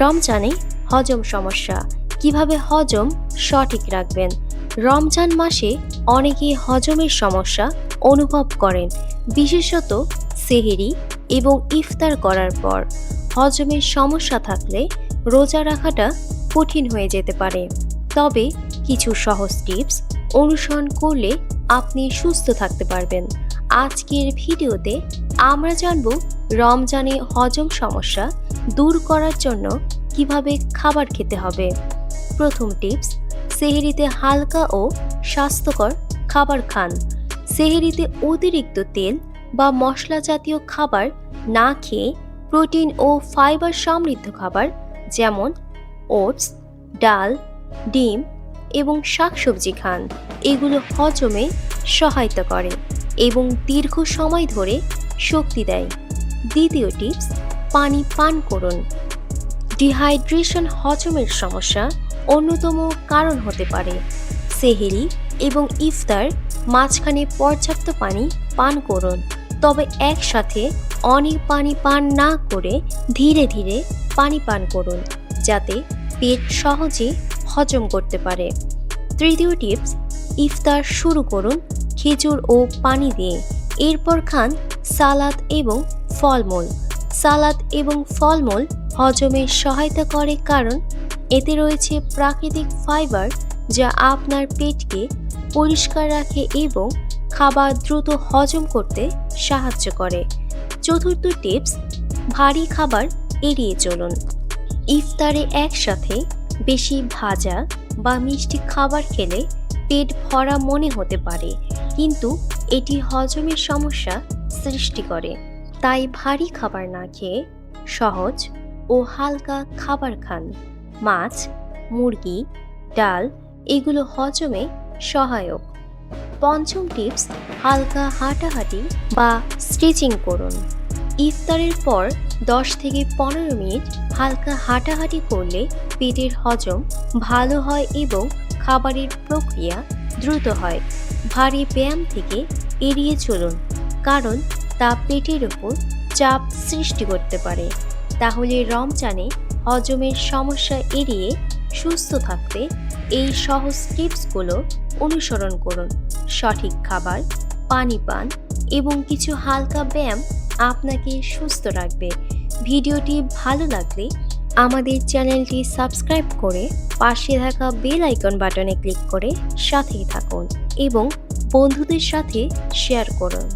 রমজানে হজম সমস্যা। কীভাবে হজম সঠিক রাখবেন? রমজান মাসে অনেকেই হজমের সমস্যা অনুভব করেন, বিশেষত সেহেরি এবং ইফতার করার পর। হজমের সমস্যা থাকলে রোজা রাখাটা কঠিন হয়ে যেতে পারে। তবে কিছু সহজ টিপস অনুসরণ করলে আপনি সুস্থ থাকতে পারবেন। আজকের ভিডিওতে আমরা জানব রমজানে হজম সমস্যা দূর করার জন্য কীভাবে খাবার খেতে হবে? প্রথম টিপস, সেহেরিতে হালকা ও স্বাস্থ্যকর খাবার খান। সেহেরিতে অতিরিক্ত তেল বা মশলা জাতীয় খাবার না খেয়ে প্রোটিন ও ফাইবার সমৃদ্ধ খাবার যেমন ওটস, ডাল, ডিম এবং শাকসবজি খান। এগুলো হজমে সহায়তা করে এবং দীর্ঘ সময় ধরে শক্তি দেয়। দ্বিতীয় টিপস পানি পান করুন। ডিহাইড্রেশন হজমের সমস্যা অন্যতম কারণ হতে পারে। সেহেরি এবং ইফতার মাঝখানে পর্যাপ্ত পানি পান করুন, তবে একসাথে অনেক পানি পান না করে ধীরে ধীরে পানি পান করুন, যাতে পেট সহজে হজম করতে পারে। তৃতীয় টিপস, ইফতার শুরু করুন খেজুর ও পানি দিয়ে। এরপর খান সালাদ এবং ফলমূল। সালাদ এবং ফলমূল হজমে সহায়তা করে কারণ এতে রয়েছে প্রাকৃতিক ফাইবার যা আপনার পেটকে পরিষ্কার রাখে এবং খাবার দ্রুত হজম করতে সাহায্য করে। চতুর্থ টিপস, ভারী খাবার এড়িয়ে চলুন। ইফতারে একসাথে বেশি ভাজা বা মিষ্টি খাবার খেলে পেট ভরা মনে হতে পারে, কিন্তু এটি হজমের সমস্যা সৃষ্টি করে। তাই ভারী খাবার না খেয়ে সহজ ও হালকা খাবার খান। মাছ, মুরগি, ডাল এগুলো হজমে সহায়ক। পঞ্চম টিপস, হালকা হাঁটাহাঁটি বা স্ট্রেচিং করুন। ইফতারের পর দশ থেকে পনেরো মিনিট হালকা হাঁটাহাঁটি করলে পেটের হজম ভালো হয় এবং খাবারের প্রক্রিয়া দ্রুত হয়। ভারী ব্যায়াম থেকে এড়িয়ে চলুন, কারণ তা পেটের ওপর চাপ সৃষ্টি করতে পারে। তাহলে রমজানে হজমের সমস্যা এড়িয়ে সুস্থ থাকতে এই সহজ টিপসগুলো অনুসরণ করুন। সঠিক খাবার, পানি পান এবং কিছু হালকা ব্যায়াম আপনাকে সুস্থ রাখবে। ভিডিওটি ভালো লাগলে আমাদের চ্যানেলটি সাবস্ক্রাইব করে পাশে থাকা বেল আইকন বাটনে ক্লিক করে সাথেই থাকুন এবং বন্ধুদের সাথে শেয়ার করুন।